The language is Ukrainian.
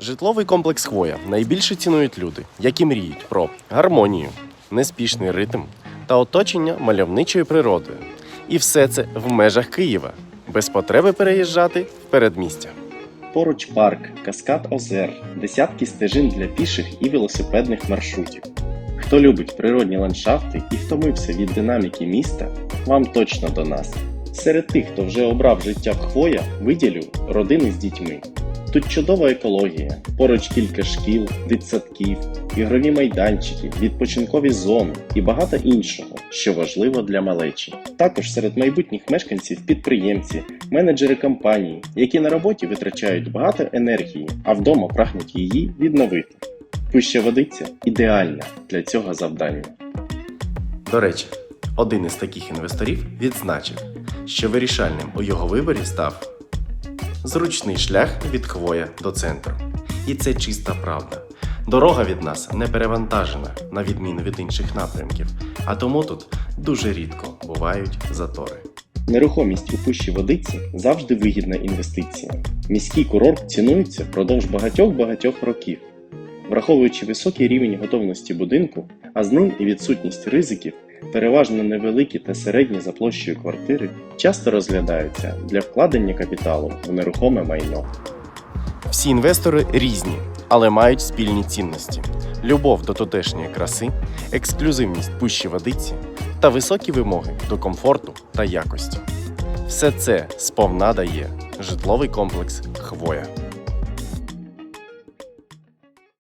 Житловий комплекс Хвоя найбільше цінують люди, які мріють про гармонію, неспішний ритм та оточення мальовничою природою. І все це в межах Києва, без потреби переїжджати в передмістя. Поруч парк, каскад озер, десятки стежин для піших і велосипедних маршрутів. Хто любить природні ландшафти і втомився від динаміки міста, вам точно до нас. Серед тих, хто вже обрав життя в Хвоя, виділю родини з дітьми. Тут чудова екологія, поруч кілька шкіл, дитсадків, ігрові майданчики, відпочинкові зони і багато іншого, що важливо для малечі. Також серед майбутніх мешканців підприємці, менеджери компанії, які на роботі витрачають багато енергії, а вдома прагнуть її відновити. Пуща водиця ідеальна для цього завдання. До речі, один із таких інвесторів відзначив, що вирішальним у його виборі став зручний шлях від Хвоя до центру. І це чиста правда. Дорога від нас не перевантажена, на відміну від інших напрямків, а тому тут дуже рідко бувають затори. Нерухомість у пущі водиці завжди вигідна інвестиція. Міський курорт цінується впродовж багатьох-багатьох років. Враховуючи високий рівень готовності будинку, а з ним і відсутність ризиків, переважно невеликі та середні за площею квартири часто розглядаються для вкладення капіталу в нерухоме майно. Всі інвестори різні, але мають спільні цінності: любов до тутешньої краси, ексклюзивність пущі водиці та високі вимоги до комфорту та якості. Все це сповна дає житловий комплекс Хвоя.